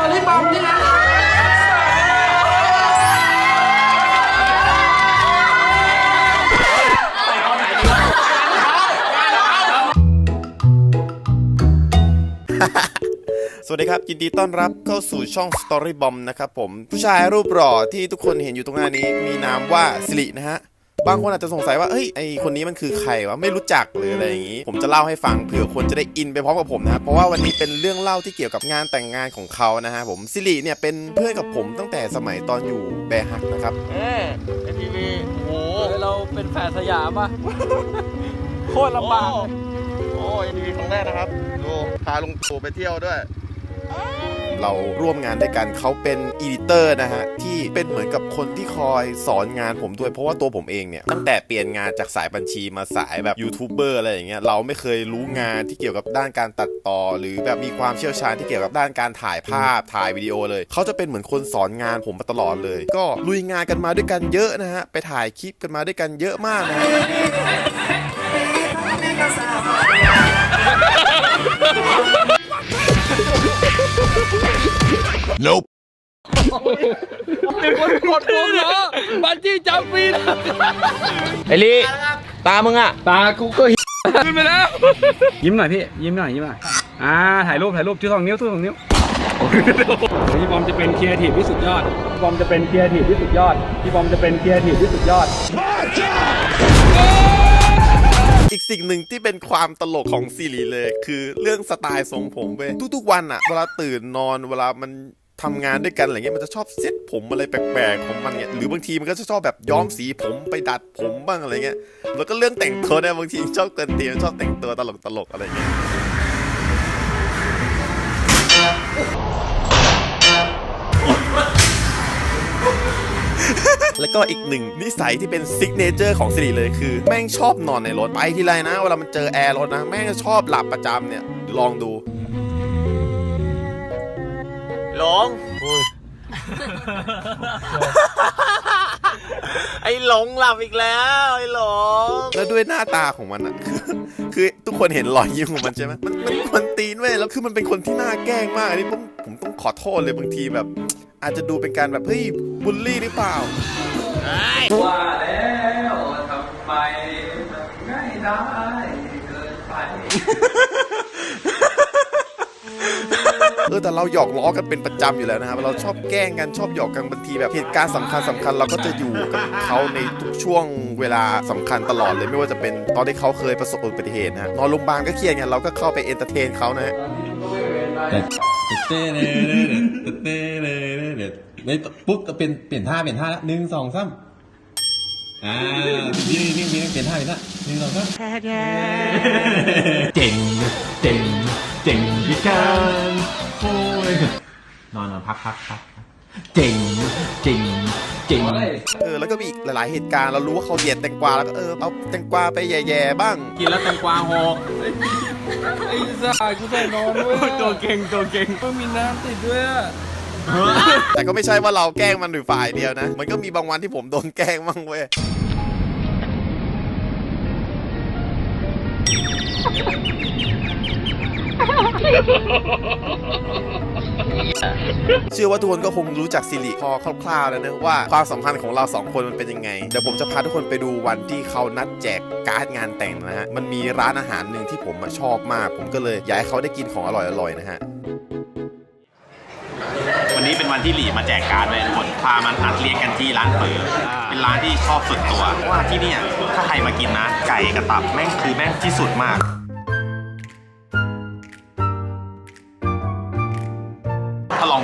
อรี่บอมนี่นะสวัสดีครับ ยินดีต้อนรับเข้าสู่ช่อง Story Bomb นะครับผม ผู้ชายรูปหล่อที่ทุกคนเห็นอยู่ตรงหน้านี้มีนามว่าสิรินะฮะ บางคนอาจจะสงสัยว่าเฮ้ยไอคนนี้มันคือใครวะไม่รู้จักหรืออะไรอย่างนี้ ผมจะเล่าให้ฟังเผื่อคนจะได้อินไปพร้อมกับผมนะครับเพราะว่าวันนี้เป็นเรื่องเล่าที่เกี่ยวกับงานแต่งงานของเขานะฮะผมสิริเนี่ยเป็นเพื่อนกับผมตั้งแต่สมัยตอนอยู่แบร์ฮักนะครับเอ้ไอทีวีโอ้เฮ้ยเราเป็นแฝดสยามอะโคตรลำบากเลยโอ้ไอทีวีครั้งแรกนะครับดูพาลุงตู่ไปเที่ยวด้วย เราร่วมงานด้วยกันเขาเป็นอีดิเตอร์นะฮะที่เป็นเหมือนกับคนที่คอยสอนงานผมด้วยเพราะว่าตัวผมเองเนี่ยตั้งแต่เปลี่ยนงานจากสายบัญชีมาสายแบบยูทูบเบอร์อะไรอย่างเงี้ยเราไม่เคยรู้งานที่เกี่ยวกับด้านการตัดต่อ หรือแบบมีความเชี่ยวชาญที่เกี่ยวกับด้านการถ่ายภาพถ่ายวิดีโอเลยเขาจะเป็นเหมือนคนสอนงานผมมาตลอดเลย ก็ลุยงานกันมาด้วยกันเยอะนะฮะไปถ่ายคลิปกันมาด้วยกันเยอะมากนะฮะ เป็นคนกดผมเหรอบันจี้จัมปีนะไอลีตามึงอะ ตากูก็เหี้ยขึ้นไปแล้ว ยิ้มหน่อยพี่ ยิ้มหน่อย ยิ้มหน่อย อ่า ถ่ายรูป ถ่ายรูปชื่อสองนิ้วชื่อสองนิ้วพี่บอมจะเป็นครีเอทีฟที่สุดยอดพี่บอมจะเป็นครีเอทีฟที่สุดยอดพี่บอมจะเป็นครีเอทีฟที่สุดยอด อีกสิ่งหนึ่งที่เป็นความตลกของซีรีส์เลย คือเรื่องสไตล์ทรงผมเว้ยทุกๆวันอะเวลาตื่นนอนเวลามัน ทำงานด้วยกันอะไรเงี้ยมันจะชอบเซ็ตผมอะไรแปลกๆของมันเนี่ยหรือบางทีมันก็จะชอบแบบย้อมสีผมไปดัดผมบ้างอะไรเงี้ยแล้วก็เรื่องแต่งตัวเนี่ยบางทีชอบเกินตียชอบแต่งตัวตลกๆอะไรเงี้ยแล้วก็อีกหนึ่งนิสัยที่เป็นซิกเนเจอร์ของสิริเลยคือ แม่งชอบนอนในรถไปทีไรนะ เวลามันเจอแอร์รถนะ แม่งชอบหลับประจำเนี่ยลองดู หลง ไอหลงหลับอีกแล้ว ไอหลง แล้วด้วยหน้าตาของมันอะคือคือทุกคนเห็นรอยยิ้มของมันใช่ไหมมันมันคนตีนเว้ยแล้วคือมันเป็นคนที่น่าแกล้งมากอันนี้ผมผมต้องขอโทษเลยบางทีแบบ อาจจะดูเป็นการแบบเฮ้ยบูลลี่หรือเปล่า ว่าแล้วทำไมง่ายได้เกินไป เออแต่เราหยอกล้อกันเป็นประจำอยู่แล้วนะครับเราชอบแกล้งกันชอบหยอกกันบางทีแบบเหตุการณ์สำคัญสำคัญเราก็จะอยู่กับเขาในทุกช่วงเวลาสำคัญตลอดเลยไม่ว่าจะเป็นตอนที่เขาเคยประสบอุบัติเหตุนะนอนโรงพยาบาลก็เครียดไงเราก็เข้าไปเอนเตอร์เทนเขานะฮะเต้เลยเต้เลยเด็ดไม่ปุ๊บก็เป็นเปลี่ยนท่าเปลี่ยนท่าละหนึ่งสองสามอ่านี่นี่นี่เปลี่ยนท่าเปลี่ยนท่าหนึ่งสองสามเจ๋ง พักพักพักเจ๋งเจ๋งเจ๋งเออแล้วก็มีอีกหลายๆเหตุการณ์เรารู้ว่าเขาเหยียดแตงกวาแล้วก็เออเอาแตงกวาไปแย่ๆบ้าง กินแล้วแตงกวาหกไอ้สายกูใส่นอนด้วยตัวเก่งตัวเก่งมันมีน้ำติดด้วยอะแต่ก็ไม่ใช่ว่าเราแกล้งมันหรือฝ่ายเดียวนะ มันก็มีบางวันที่ผมโดนแกล้งมั่งเว้ย เชื่อว่าทุกคนก็คงรู้จักซิริพอคร่าวๆแล้วนะว่าความสัมพันธ์ของเราสองคนมันเป็นยังไงเดี๋ยวผมจะพาทุกคนไปดูวันที่เขานัดแจกการ์ดงานแต่งนะฮะมันมีร้านอาหารหนึ่งที่ผมชอบมาก ผมก็เลยอยากให้เขาได้กินของอร่อยๆนะฮะวันนี้เป็นวันที่หลีมาแจกการ์ดเลยทุกคนพามันนัดเลี้ยงกันที่ร้านเปิดเป็นร้านที่ชอบสุดตัวว่าที่เนี่ยถ้าใครมากินนะ ไก่กับตับแม่งคือแม่งที่สุดมาก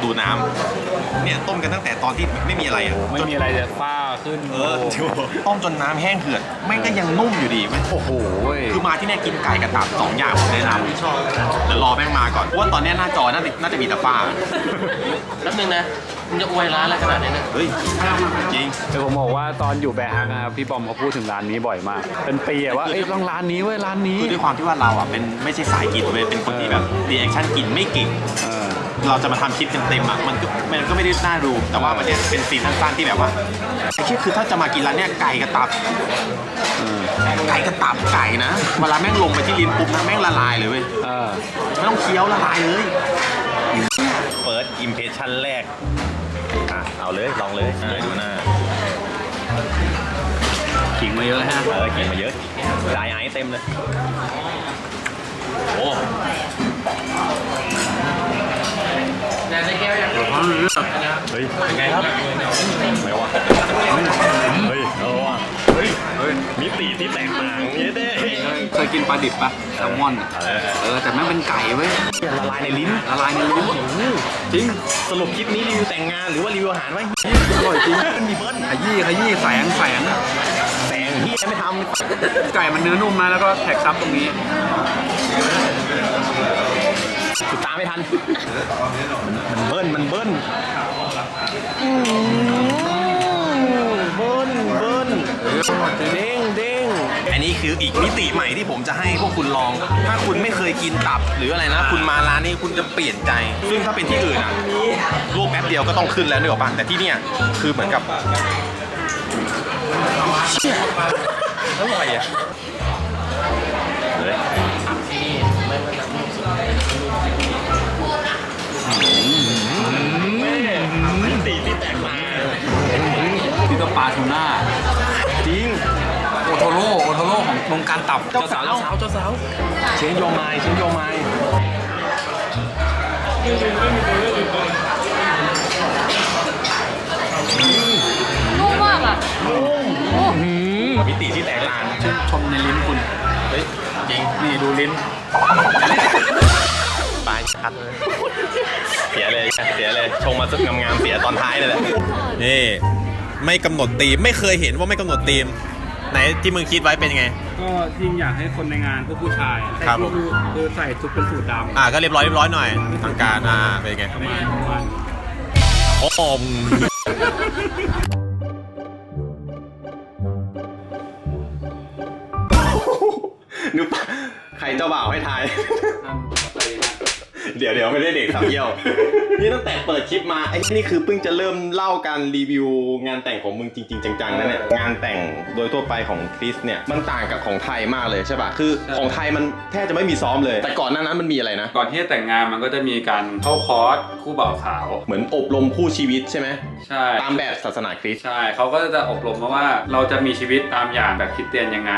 ดูน้ำเนี่ยต้มกันตั้งแต่ตอนที่ไม่มีอะไรอะไม่มีอะไรจะฟ้าขึ้นเออต้มจนน้ำแห้งเหือดแม่งก็ยังนุ่มอยู่ดีมันโอ้โหเว้ยคือมาที่เนี่ยกินไก่กับตับสองอย่างผมแนะนำชอบเดี๋ยวรอแม่งมาก่อนเพราะว่าตอนเนี้ยหน้าจอน่าจะน่าจะมีแต่ฝ้า แล้วนึงนะมึงจะอวยร้านอะไรขนาดนี้นะ เฮ้ยจริง แต่ผมบอกว่าตอนอยู่แบร์ฮักนะครับพี่บอมเขาพูดถึงร้านนี้บ่อยมาก เป็นปีอะว่าเอ้ยต้องร้านนี้เว้ยร้านนี้ คือด้วยความที่ว่าเราอะเป็นไม่ใช่สายกินเว้ยเป็นคนที่แบบรีแอคชั่นกินไม่เก่ง เออ เราจะมาทำคลิปเต็มๆอะมันก็มันก็ไม่ได้น่าดูแต่ว่าวันเนี้ยเป็นซีนสั้นๆที่แบบว่าไอ้เชี่ยคือถ้าจะมากินร้านเนี้ยไก่กับตับไก่กับตับไก่นะเวลาแม่งลงไปที่ลิ้นปุ๊บนะแม่งละลายเลยเว้ยเออไม่ต้องเคี้ยวละลายเลย first impression แรกอะเอาเลยลองเลยอะดูหน้าขิงมาเยอะฮะเออกินมาเยอะดายไอซ์เต็มเลยโอ้ นายได้แก้วยัง เฮ้ยไงครับไม่ว่าเฮ้ยเอาว่ะเฮ้ยเฮ้ยมิติที่แตกต่างเยอะเด้เคยกินปลาดิบปะแซลมอนอะเออแต่แม่งเป็นไก่เว้ยละลายในลิ้นละลายในลิ้นจริงสรุปคลิปนี้รีวิวแต่งงานหรือว่ารีวิวอาหารไหมอร่อยจริงมีเบิร์ดขยี้ขยี้แสงแสงแสงที่ไม่ทำไก่มันเนื้อนุ่มนะแล้วก็แท็กซับตรงนี้ำสุดตามไม่ทัน มันเบิ้ลมันเบิ้ลอืมเบิ้ลเบิ้ลเด้งเด้งอันนี้คืออีกมิติใหม่ที่ผมจะให้พวกคุณลอง ถ้าคุณไม่เคยกินตับหรืออะไรนะ คุณมาร้านนี้คุณจะเปลี่ยนใจ ซึ่งถ้าเป็นที่อื่นอะลวกแป๊บเดียวก็ต้องขึ้นแล้วนึกออกป่ะแต่ที่เนี่ยคือเหมือนกับเชี่ยอร่อยอะ มิติที่แตกต่างนี่ก็ปลาทูน่าจริง โอโทโร่โอโทโร่ของวงการตับ เจ้าสาว เจ้าสาว เจ้าสาว เชงโยไมเชงโยไมนุ่มมากอะมิติที่แตกต่างชื่นชมในลิ้นคุณ เฮ้ย จริง นี่ดูลิ้น ปลายชัดเสียเลยเสียเลยชงมาสุดงามๆเสียตอนท้ายเลยแหละนี่ไม่กำหนดธีมไม่เคยเห็นว่าไม่กำหนดธีม ไหนที่มึงคิดไว้เป็นยังไง ก็ที่อยากให้คนในงานพวกผู้ชายครับผม คือคือใส่ชุดเป็นสูทดำอ่าก็เรียบร้อยเรียบร้อยหน่อยทางการอ่าเป็นยังไง ประมาณประมาณโอ้มนึกปะใครเจ้าบ่าวให้ทาย เดี๋ยวเดี๋ยวไม่ได้เด็กสามเยี่ยว นี่ตั้งแต่เปิดคลิปมาไอ้นี่คือเพิ่งจะเริ่มเล่าการรีวิวงานแต่งของมึงจริง ๆ จังๆนะเนี่ยงานแต่งโดยทั่วไปของคริสเนี่ยมันต่างกับของไทยมากเลยใช่ป่ะคือของไทยมันแทบจะไม่มีซ้อมเลย แต่ก่อนหน้านั้นมันมีอะไรนะ ก่อนที่จะแต่งงานมันก็จะมีการเข้าคอร์สคู่บ่าวสาว เหมือนอบรมคู่ชีวิตใช่ไหมใช่ตามแบบศาสนาคริสต์ใช่เขาก็จะอบรมมาว่าเราจะมีชีวิตตามอย่างแบบคริสเตียนยังไง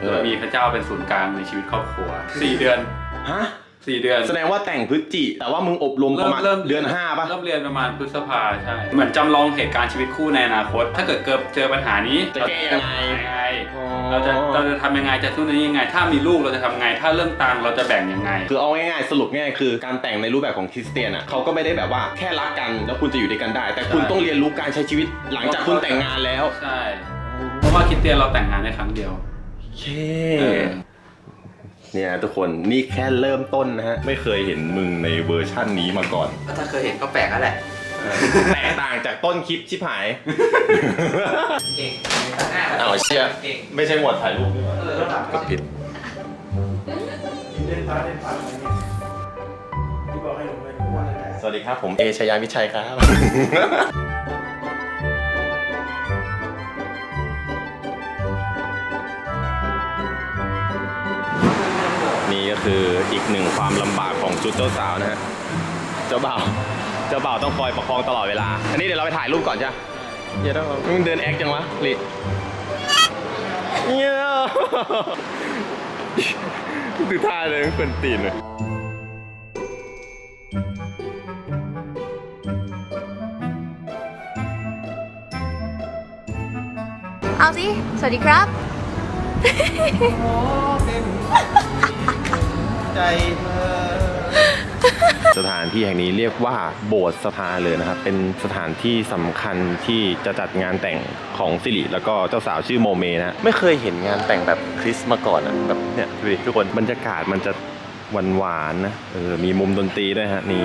เออโดยมีพระเจ้าเป็นศูนย์กลางในชีวิตครอบครัวสี่เดือนฮะ สี่เดือนแสดงว่าแต่งพฤศจิแต่ว่ามึงอบรมประมาณเดือนห้าป่ะ เริ่มเรียนประมาณพฤษภาใช่ เหมือนจำลองเหตุการณ์ชีวิตคู่ในอนาคต ถ้าเกิดเกิดเจอปัญหานี้จะแก้ยังไงยังไงอ๋อเราจะเราจะทำยังไงจะทุนนี้ยังไง ถ้ามีลูกเราจะทำไง ถ้าเริ่มตังเราจะแบ่งยังไง คือเอาง่ายๆสรุปง่ายๆคือการแต่งในรูปแบบของคริสเตียนอะเขาก็ไม่ได้แบบว่าแค่รักกันแล้วคุณจะอยู่ด้วยกันได้ แต่คุณใช่ต้องเรียนรู้การใช้ชีวิตหลังจากคุณแต่งงานแล้วใช่ เพราะว่าคริสเตียนเราแต่งงานได้ครั้งเดียวเค เออ เนี่ยทุกคนนี่แค่เริ่มต้นนะฮะ ไม่เคยเห็นมึงในเวอร์ชั่นนี้มาก่อน ก็ถ้าเคยเห็นก็แปลกแล้วแหละแตกต่างจากต้นคลิปชิบหาย เก่งเอาเชี่ยไม่ใช่หมวดถ่ายรูปนี่หว่าเออแล้วแบบกดผิดสวัสดีครับผมเอชยาวิชัยครับ คืออีกหนึ่งความลำบากของชุดเจ้าสาวนะฮะเจ้าบ่าวเจ้าบ่าวต้องคอยประคองตลอดเวลา อันนี้เดี๋ยวเราไปถ่ายรูปก่อนจ้ะเดี๋ยวต้องมึงเดินแอคจังวะลิเนี่ยดูท่าเลยมันเป็นตีนเลยเอาสิ สวัสดีครับ สถานที่แห่งนี้เรียกว่าโบสถ์สภาเลยนะครับ เป็นสถานที่สำคัญที่จะจัดงานแต่งของสิริแล้วก็เจ้าสาวชื่อโมเมนะไม่เคยเห็นงานแต่งแบบคริสต์มาก่อนอะแบบเนี่ยดูดิทุกคนบรรยากาศมันจะหวานหวานๆนะเออมีมุมดนตรีด้วยฮะนี่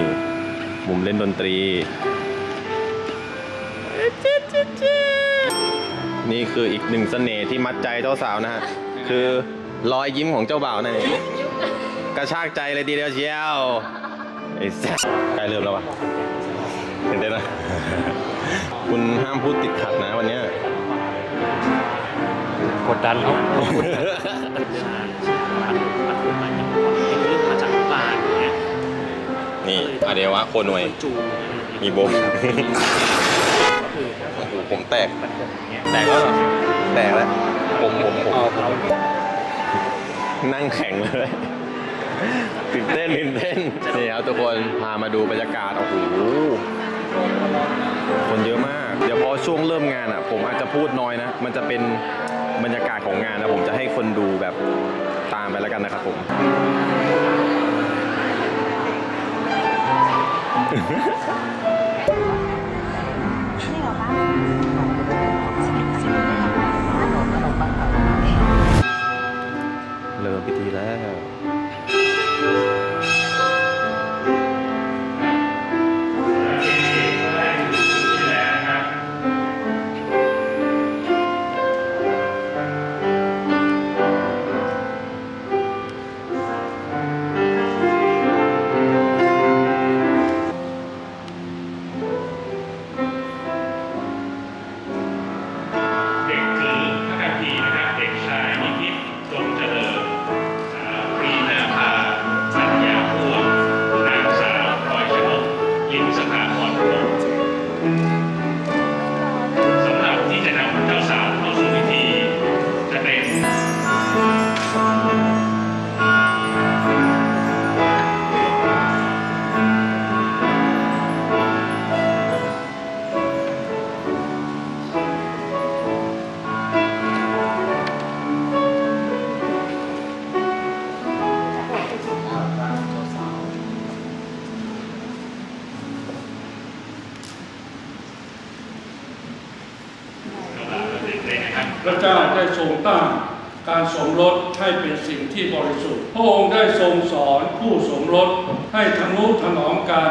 มุมเล่นดนตรี นี่คืออีกหนึ่งเสน่ห์ที่มัดใจเจ้าสาวนะฮะคือรอยยิ้มของเจ้าบ่าวนั่นเอง กระชากใจเลยทีเดียวเชียวไอ้แซ่บใกล้เริ่มแล้ววะเห็นได้นะ คุณห้ามพูดติดขัดนะวันเนี้ยกดดันเขามาจากบ้านอย่างเงี้ยนี่อาเดวะโคนวยจูงมีบมโอ้โหผมแตก แตกแล้วเหรอแตกแล้ว ผมผมผมนั่งแข็งเลย ตื่นเต้นตื่นเต้นนี่ครับทุกคนพามาดูบรรยากาศโอ้โหคนเยอะมาก เดี๋ยวพอช่วงเริ่มงานอะ ผมอาจจะพูดน้อยนะ มันจะเป็นบรรยากาศของงานนะผมจะให้คนดูแบบตามไปแล้วกันนะครับผมเริ่มพิธีแล้ว ให้ทนุถนอมกัน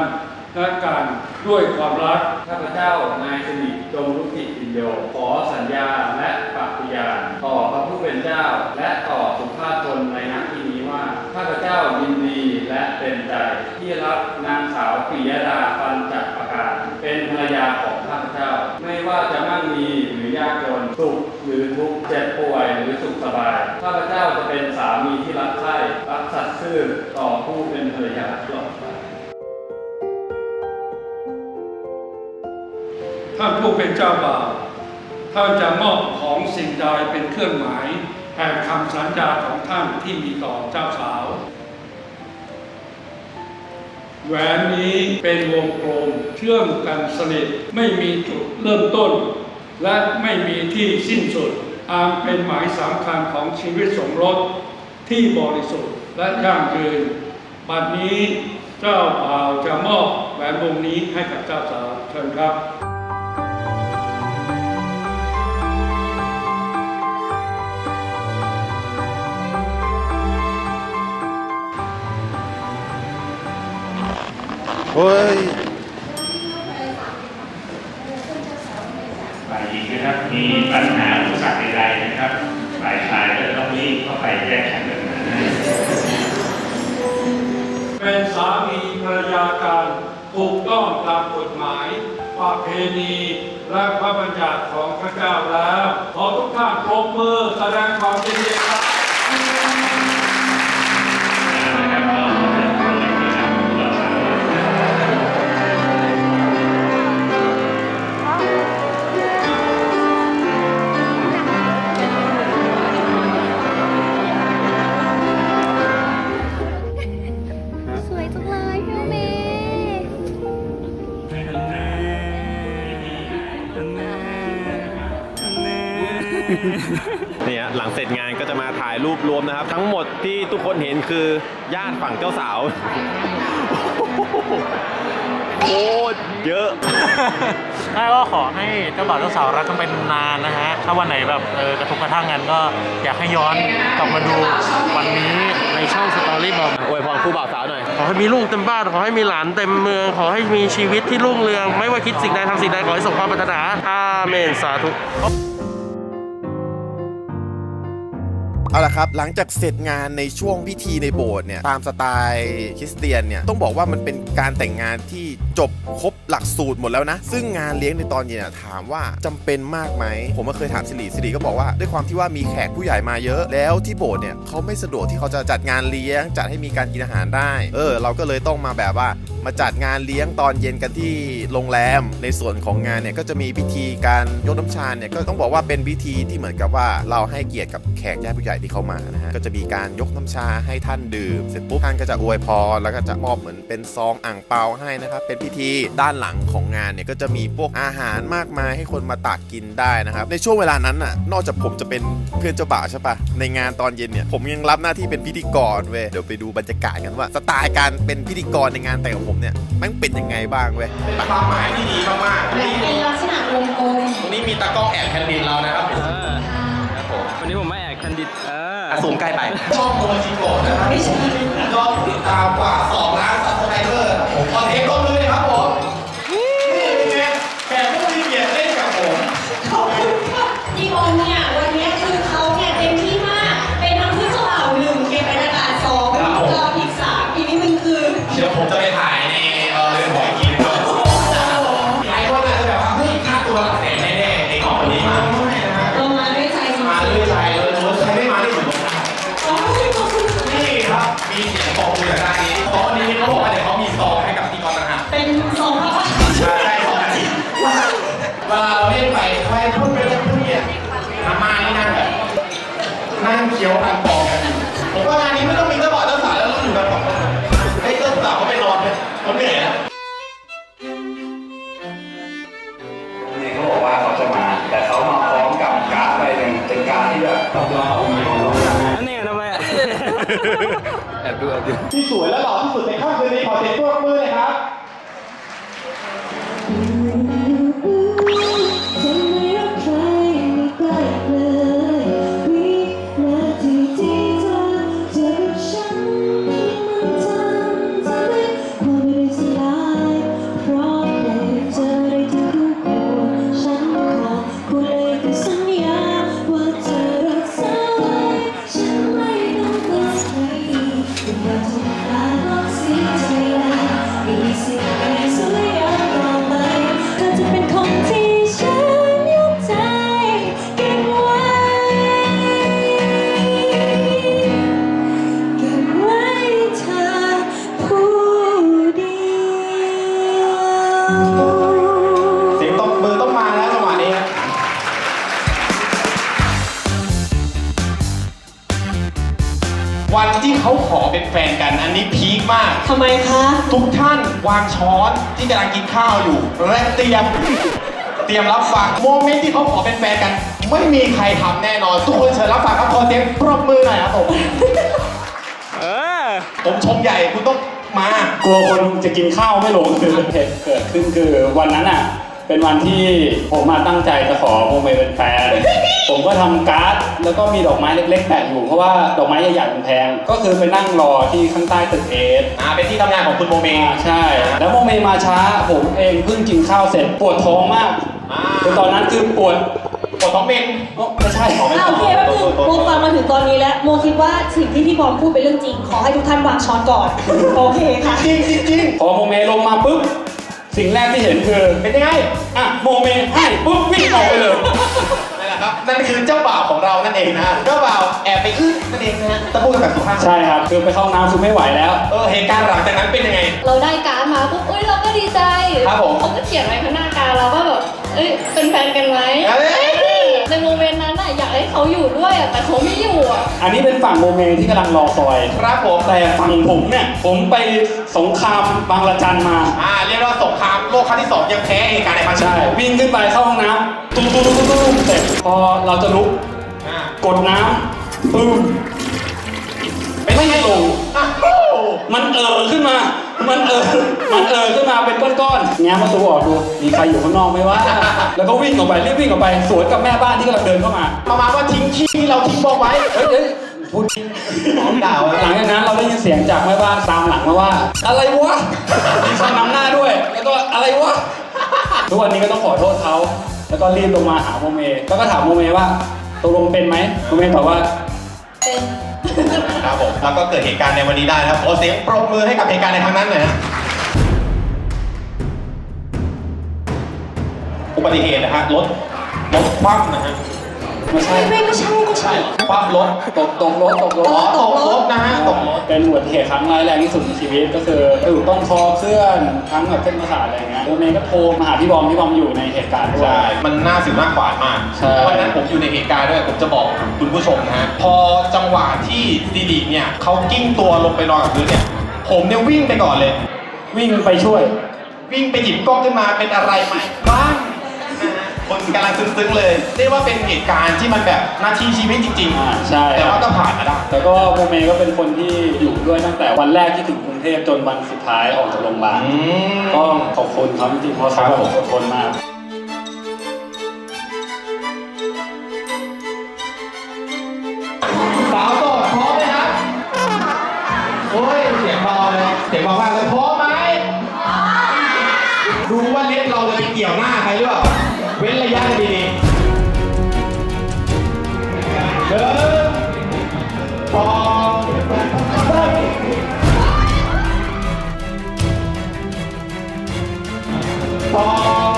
และกันด้วยความรักข้าพเจ้านายสิริจงรุกิจอินโยขอสัญญาและปฏิญาณต่อพระผู้เป็นเจ้า และต่อสุภาพชนในนักที่นี้ว่าข้าพเจ้ายินดีและเป็นใจ ที่รับนางสาวปิยดาปัญจประการ เป็นภรรยาของข้าพเจ้า ไม่ว่าจะมั่งมีหรือยากจนสุขหรือทุกข์เจ็บป่วยหรือสุขสบายข้าพเจ้าจะเป็นสามีที่รักใคร่รักสัตย์ซื่อต่อผู้เป็นภรรยาตลอด ท่านผู้เป็นเจ้าบ่าว ท่านจะมอบของสิ่งใดเป็นเครื่องหมายแห่งคำสัญญาของท่านที่มีต่อเจ้าสาว แหวนนี้เป็นวงกลมเชื่อมกันสนิทไม่มีจุดเริ่มต้น และไม่มีที่สิ้นสุดอาจเป็นหมายสำคัญของชีวิตสมรสที่บริสุทธิ์และยั่งยืน บัดนี้เจ้าบ่าวจะมอบแหวนวงนี้ให้กับเจ้าสาวเชิญครับ เฮ้ยฝ่ายหญิงนะครับมีปัญหาอุปสรรคใดๆนะครับฝ่ายชายก็ต้องรีบเข้าไปแก้ไขปัญหาเป็นสามีภรรยากันถูกต้องตามกฎหมายประเพณีและพระบัญญัติของพระเจ้าแล้วขอทุกท่านปรบมือแสดงความยินดี เนี่ยหลังเสร็จงานก็จะมาถ่ายรูปรวมนะครับ ทั้งหมดที่ทุกคนเห็นคือญาติฝั่งเจ้าสาวโคตรเยอะ ถ้าก็ขอให้เจ้าบ่าวเจ้าสาวรักกันเป็นนานนะฮะ ถ้าวันไหนแบบเออกระทบกระทั่งกันก็อยากให้ย้อนกลับมาดูวันนี้ในช่องสตอรี่บอมอวยพรคู่บ่าวสาวหน่อย ขอให้มีลูกเต็มบ้าน ขอให้มีหลานเต็มเมือง ขอให้มีชีวิตที่รุ่งเรือง ไม่ว่าคิดสิ่งใดทำสิ่งใดขอให้สมความปรารถนา อาเมนสาธุ เอาละครับหลังจากเสร็จงานในช่วงพิธีในโบสถ์เนี่ยตามสไตล์คริสเตียนเนี่ยต้องบอกว่ามันเป็นการแต่งงานที่จบครบหลักสูตรหมดแล้วนะ ซึ่งงานเลี้ยงในตอนเย็นถามว่าจำเป็นมากไหม ผมก็เคยถามสิริสิริก็บอกว่าด้วยความที่ว่ามีแขกผู้ใหญ่มาเยอะ แล้วที่โบสถ์เนี่ยเขาไม่สะดวกที่เขาจะจัดงานเลี้ยง จัดให้มีการกินอาหารได้ เออ เราก็เลยต้องมาแบบว่ามาจัดงานเลี้ยงตอนเย็นกันที่โรงแรม ในส่วนของงานเนี่ยก็จะมีพิธีการยกน้ำชาเนี่ยก็ต้องบอกว่าเป็นพิธีที่เหมือนกับว่าเราให้เกียรติกับแขกญาติผู้ใหญ่ที่เขามานะฮะก็จะมีการยกน้ำชาให้ท่านดื่ม เสร็จปุ๊บท่านก็จะอวยพรแล้วก็จะมอบเหมือนเป็นซองอ่างเปาให้นะครับเป็นพิธีด้านหลังของงานเนี่ยก็จะมีพวกอาหารมากมายให้คนมาตักกินได้นะครับในช่วงเวลานั้นน่ะนอกจากผมจะเป็นเพื่อนเจ้าบ่าวใช่ปะในงานตอนเย็นเนี่ยผมยังรับหน้าที่เป็นพิธีกรเว้ยเดี๋ยวไปดูบรรยากาศกันว่าสไตล์การเป็นพิธีกรในงานแต่งของผมเนี่ยแมันเป็นยังไงบ้างเว้ยเป็นความหมายที่ดีมากๆและนี่เป็นลักษณะวงกลมตรงนี้มีตากล้องแอบแคนดินเรานะครับ ซูมใกล้ไป ชอบโมจิโกะนะครับยอดติดตามกว่า 2 ล้านซับสไครเบอร์ผมขอเทคต้นมือเลยครับผมนี่เป็นไงแขกผู้มีเกียรติเล่นกับผม ขอบคุณค่ะพี่บอลเนี่ยวันเนี้ยคือเขาเนี่ยเต็มที่มาก เป็นทั้งผู้สาวหนึ่งเก็บบรรยากาศสองเป็นผู้กองอีกสามอีกนิดนึงคือ เดี๋ยวผมจะไปถ่าย อนั่นเองทำไมอะแอบดูแอบดูที่สวยและหล่อที่สุดในค่ำคืนนี้ขอเสียงปรบมือเลยครับ ที่เขาขอเป็นแฟนกัน อันนี้พีคมาก ทำไมคะ ทุกท่านวางช้อนที่กำลังกินข้าวอยู่และเตรียม เตรียมรับฟังโมเมนต์ที่เขาขอเป็นแฟนกัน ไม่มีใครทำแน่นอน ทุกคนเชิญรับฟังครับขอเสียงปรบมือหน่อยครับผม เออ ผมชมใหญ่คุณต้องมา กลัวคนจะกินข้าวไม่ลงคือเหตุเกิดขึ้นคือวันนั้นอะ เป็นวันที่ผมมาตั้งใจจะขอโมเมเป็นแฟน ผมก็ทำการ์ด แล้วก็มีดอกไม้เล็กๆแปะอยู่เพราะว่าดอกไม้ใหญ่ๆมันแพง ก็คือไปนั่งรอที่ข้างใต้ตึกเอสอ่าเป็นที่ทำงานของคุณโมเมอ่าใช่ แล้วโมเมมาช้า ผมเองเพิ่งกินข้าวเสร็จปวดท้องมากอ่าคือตอนนั้นคือปวดปวดท้องเมนเอ้าไม่ใช่อะโอเคแป๊บนึงโมฟังมาถึงตอนนี้แล้วโมคิดว่าสิ่งที่พี่บอมพูดเป็นเรื่องจริง ขอให้ทุกท่านวางช้อนก่อน โอเคค่ะ จริงจริงจริงพอโมเมลงมาปุ๊บ สิ่งแรกที่เห็นคือเป็นยังไงอะโมเมให้ปุ๊บวิ่งออกไปเลย นั่นแหละครับ นั่นคือเจ้าบ่าวของเรานั่นเองนะฮะเจ้าบ่าวแอบไปอื้อนั่นเองนะฮะตะพูดกันแบบสุภาพใช่ครับ คือไปเข้าห้องน้ำคือไม่ไหวแล้ว เออเหตุการณ์หลังจากนั้นเป็นยังไง เราได้การ์ดมาปุ๊บเอ้ยเราก็ดีใจครับผม เขาก็เขียนไว้ข้างหน้าการดเราก็แบบ เอ้ยเป็นแฟนกันไหม เอ้ย เขาอยู่ด้วยอะแต่เขาไม่อยู่อะอันนี้เป็นฝั่งโมเมที่กำลังรอคอยครับผม แต่ฝั่งผมเนี่ย ผมไปสงครามบางระจันมา อ่าเรียกว่าสงครามโลกครั้งที่สองยังแพ้เหตุการณ์ในครั้งที่ใช่ วิ่งขึ้นไปเข้าห้องน้ำตุ้มตุ้มตุ้มตุ้มเสร็จพอเราจะลุกอ่ากดน้ำปึ้มไม่ มามันเออมันเออขึ้นมาเป็นก้อนๆแง้มประตูออกดู มีใครอยู่ข้างนอกไหมวะ แล้วก็วิ่งออกไปรีบวิ่งออกไป สวนกับแม่บ้านที่กำลังเดินเข้ามา ประมาณว่าทิ้งขี้ที่เราทิ้งบอกไว้ เฮ้ยเฮ้ยพูดของด่าวหลังจากนั้นเราได้ยินเสียงจากแม่บ้านตามหลังมาว่า อะไรวะมีคำนำหน้าด้วย แล้วก็อะไรวะ ทุกวันนี้ก็ต้องขอโทษเขา แล้วก็รีบลงมาหาโมเมแล้วก็ถามโมเมว่าตกลงเป็นไหมโมเมตอบว่า เป็น ครับผมแล้วก็เกิดเหตุการณ์ในวันนี้ได้นะครับขอเสียงปรบมือให้กับเหตุการณ์ในครั้งนั้นหน่อยนะอุบัติเหตุนะฮะรถรถคว่ำนะฮะ ไม่ใช่ไม่ไม่ใช่ไม่ใช่ความรถตกตกรถตกรถอ๋อตกรถนะฮะตกรถเป็นอุบัติเหตุครั้งร้ายแรงที่สุดในชีวิตก็คือกระดูกต้นคอเคลื่อนทั้งแบบเส้นประสาทอะไรเงี้ยแล้วเมย์ก็โทรมาหาพี่บอมพี่บอมอยู่ในเหตุการณ์ด้วย ใช่ มันน่าสิวน่าขวานมากใช่เพราะฉะนั้นผมอยู่ในเหตุการณ์ด้วยผมจะบอกคุณผู้ชมนะฮะพอจังหวะที่ดีดีเนี่ยเขากิ้งตัวลงไปนอนกับพื้นเนี่ยผมเนี่ยวิ่งไปก่อนเลย วิ่งไปช่วย วิ่งไปหยิบกล้องขึ้นมาเป็นอะไรไหมบ้างนะฮะ คนกำลังซึ้งๆเลยเรียกว่าเป็นเหตุการณ์ที่มันแบบนาทีชีวิตจริงอ่าใช่ แต่ว่าก็ผ่านมาได้แต่ก็โมเมก็เป็นคนที่อยู่ด้วยตั้งแต่วันแรกที่ถึงกรุงเทพจนวันสุดท้ายออกจากโรงพยาบาลอืม ก็ขอบคุณเขาจริงๆเพราะเขาครับผมอดทนมาก สาวโสดพร้อมไหมครับโอ้ย เสียงเบาเลย เสียงเบามากเลยพร้อมไหมดูว่าเล็บเราจะไปเกี่ยวหน้าใครหรือเปล่า เว้นระยะกันดีๆหนึ่งสองสามสอ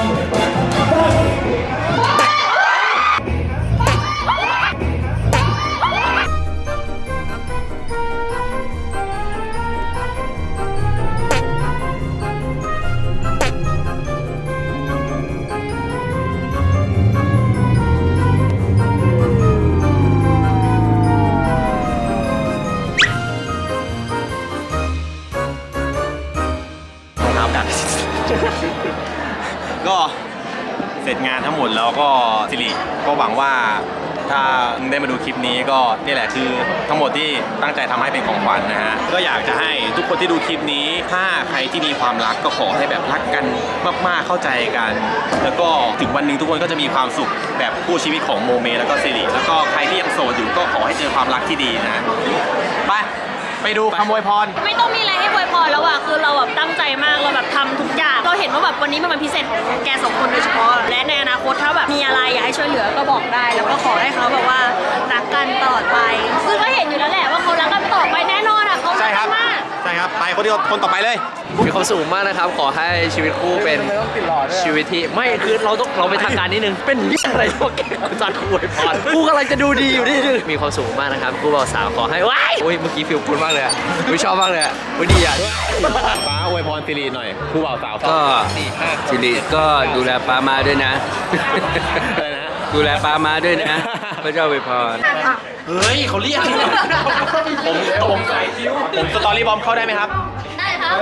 ร็จงานทั้งหมดแล้วก็สิริก็หวังว่าถ้าได้มาดูคลิปนี้ก็นี่แหละคือทั้งหมดที่ตั้งใจทำให้เป็นของขวัญนะฮะก็อยากจะให้ทุกคนที่ดูคลิปนี้ ถ้าใครที่มีความรักก็ขอให้แบบรักกันมากๆเข้าใจกัน แล้วก็ถึงวันหนึ่งทุกคนก็จะมีความสุขแบบคู่ชีวิตของโมเมแล้วก็สิริแล้วก็ใครที่ยังโสดอยู่ก็ขอให้เจอความรักที่ดีนะไป ไปดูคำอวยพร ไม่ต้องมีอะไรให้อวยพรแล้วอะคือเราแบบตั้งใจมากเราแบบทำทุกอย่างเราเห็นว่าแบบวันนี้มันเป็นพิเศษของแกสองคนโดยเฉพาะ และในอนาคตถ้าแบบมีอะไรอยากให้ช่วยเหลือก็บอกได้ แล้วก็ขอให้เขาแบบว่ารักกันตลอดไปซึ่งก็เห็น อยู่แล้วแหละว่าเขารักกันต่อไปแน่นอนอะเขารัใช่กคกัรับ นมาก ใช่ครับไปคนเดียวคนต่อไปเลย มีความสุขมากนะครับ ขอให้ชีวิตคู่เป็นชีวิตที่ไม่คือเราต้องเราไปทางการนิดนึง เป็นเรื่องอะไรที่ว่าแกอาจารย์คุยพรกูกำลังจะดูดีอยู่นี่นึงมีความสุขมากนะครับคู่บ่าวสาวขอให้ว้ายโอ้ยเมื่อกี้ฟิลกูดมากเลยอะไม่ชอบมากเลยอะโอ้ยดีอะฟ้าอวยพรสิริหน่อยคู่บ่าวสาวก็สิริก็ดูแลปามาด้วยนะ อะไรนะ ดูแลปามาด้วยนะพระเจ้าอวยพรเฮ้ยเขาเรียกผมผมผมสตอรี่บอมเข้าได้ไหมครับได้ครับ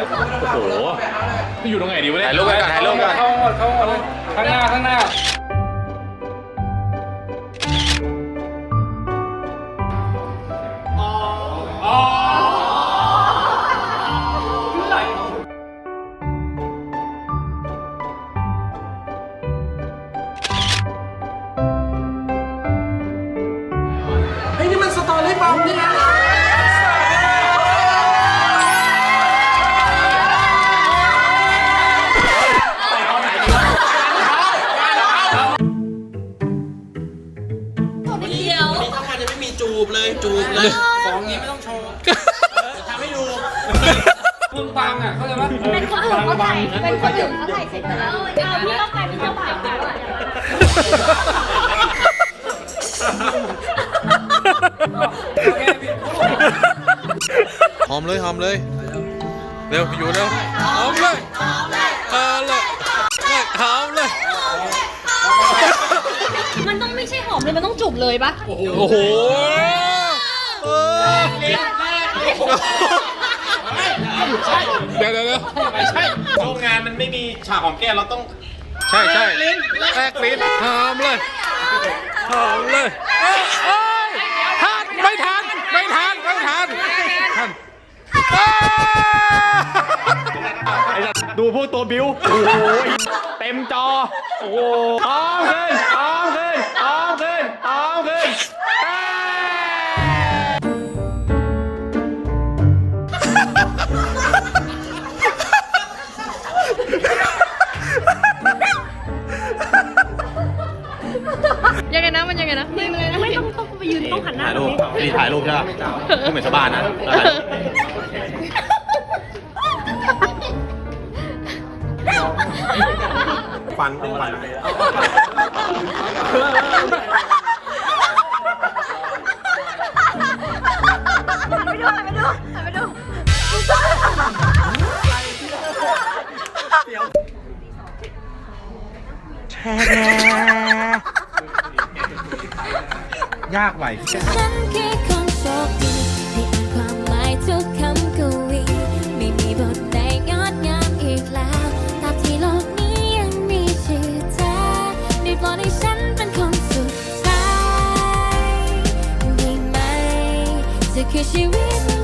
โอ้โหอยู่ตรงไหนดีวะเนี่ยถ่ายรูปกันถ่ายรูปกันเข้าหมดเข้าหมดเลยข้างหน้าข้างหน้า เขาถ่ายเป็นคนอื่นเขาถ่ายเสร็จไปแล้วเอาพี่ก็กลายเป็นเจ้าบ่าวแล้วอะหอมเลยหอมเลย เร็วอยู่เร็วหอมเลยหอมเลยหอมเลยหอมเลย มันต้องไม่ใช่หอมเลย มันต้องจูบเลยปะโอ้โหเดี๋ยวเดี๋ยวเดี๋ยวโรงงานมันไม่มีฉากของแก้มเราต้อง ใช่ใช่แลกลิ้นหอมเลยหอมเลยเอ้ยเอ้ยทันไม่ทันไม่ทันไม่ทันทันเอ้ย ดูพวกตัวบิวโอ้โหเต็มจอ โอ้โหอ้อมขึ้นอ้อมขึ้นอ้ มันยังไงนะไม่ต้องต้องไปยืนต้องหันหน้าถ่ายรูปนี่ถ่ายรูปใช่ป่ะไม่เหมือนชาวบ้านนะเราถ่ายรูปฟันเป็นฟันไปดูไปดูไปดูแช่ ยากไหวฉันแค่คนโชคดีที่อ่านความหมายทุกคำกวีไม่มีบทใดงดงามอีกแล้วตราบที่โลกนี้ยังมีชื่อเธอได้โปรดให้ฉันเป็นคนสุดท้ายได้ไหมเธอคือชีวิต